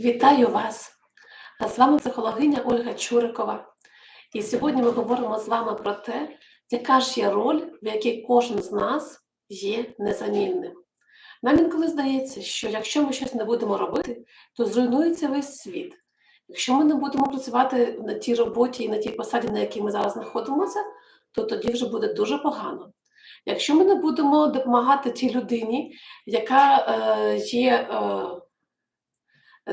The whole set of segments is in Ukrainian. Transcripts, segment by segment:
Вітаю вас! З вами психологиня Ольга Чурикова. І сьогодні ми говоримо з вами про те, яка ж є роль, в якій кожен з нас є незамінним. Нам інколи здається, що якщо ми щось не будемо робити, то зруйнується весь світ. Якщо ми не будемо працювати на тій роботі і на тій посаді, на якій ми зараз знаходимося, то тоді вже буде дуже погано. Якщо ми не будемо допомагати тій людині, яка е, є, е,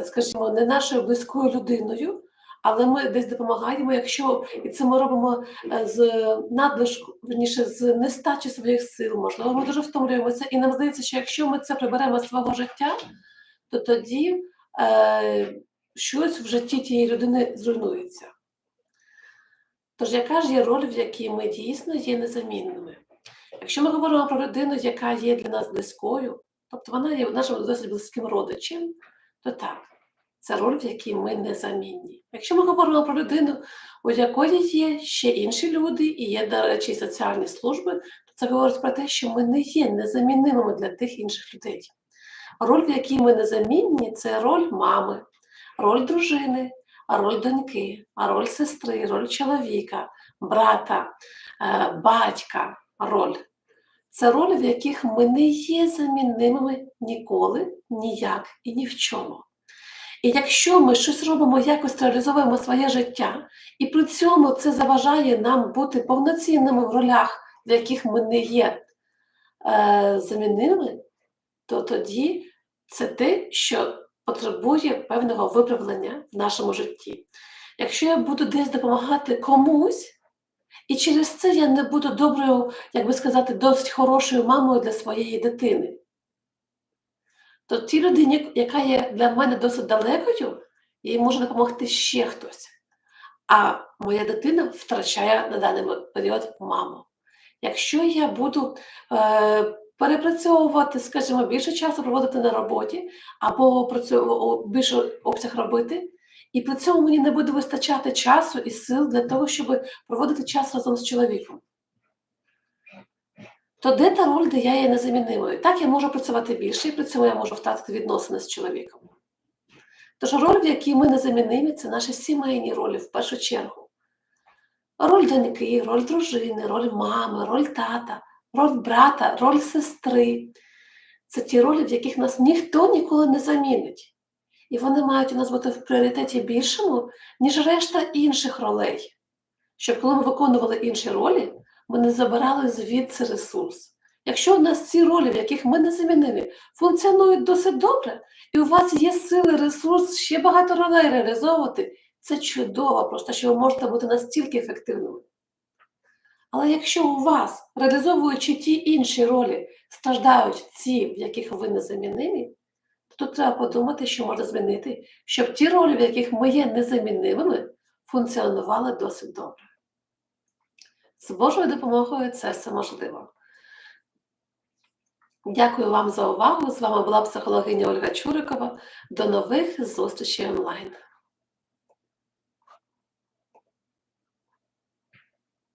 скажімо, не нашою близькою людиною, але ми десь допомагаємо, якщо і це ми робимо е, з надлишку, верніше з нестачі своїх сил, можливо, ми дуже втомлюємося, і нам здається, що якщо ми це приберемо з свого життя, то тоді е, щось в житті тієї людини зруйнується. Тож, яка ж є роль, в якій ми дійсно є незамінними? Якщо ми говоримо про людину, яка є для нас близькою, тобто вона є нашим досить близьким родичем, то так, це роль, в якій ми незамінні. Якщо ми говоримо про людину, у якої є ще інші люди і є, до речі, соціальні служби, то це говорить про те, що ми не є незамінними для тих інших людей. Роль, в якій ми незамінні, це роль мами, роль дружини, роль доньки, роль сестри, роль чоловіка, брата, е, батька, роль. Це ролі, в яких ми не є замінними ніколи, ніяк і ні в чому. І якщо ми щось робимо, якось реалізовуємо своє життя, і при цьому це заважає нам бути повноцінними в ролях, в яких ми не є е, замінними, то тоді це те, що потребує певного виправлення в нашому житті. Якщо я буду десь допомагати комусь, і через це я не буду доброю, як би сказати, досить хорошою мамою для своєї дитини, то тій людині, яка є для мене досить далекою, їй може допомогти ще хтось. А моя дитина втрачає на даний період маму. Якщо я буду е, перепрацьовувати, скажімо, більше часу проводити на роботі, або більше обсяг робити, і при цьому мені не буде вистачати часу і сил для того, щоб проводити час разом з чоловіком. То де та роль, де я є незамінною? Так, я можу працювати більше, і при цьому я можу втратити відносини з чоловіком. Тож роль, в якій ми незамінимі, це наші сімейні ролі в першу чергу. Роль доньки, роль дружини, роль мами, роль тата, роль брата, роль сестри. Це ті ролі, в яких нас ніхто ніколи не замінить. І вони мають у нас бути в пріоритеті більшому, ніж решта інших ролей. Щоб коли ми виконували інші ролі, ми не забирали звідси ресурс. Якщо у нас ці ролі, в яких ми незамінимі, функціонують досить добре, і у вас є сили, ресурс, ще багато ролей реалізовувати, це чудово, просто що ви можете бути настільки ефективними. Але якщо у вас, реалізовуючи ті інші ролі, страждають ці, в яких ви незамінимі, тут треба подумати, що можна змінити, щоб ті ролі, в яких ми є незамінними, функціонували досить добре. З Божою допомогою це все можливо. Дякую вам за увагу. З вами була психологиня Ольга Чурикова. До нових зустрічей онлайн.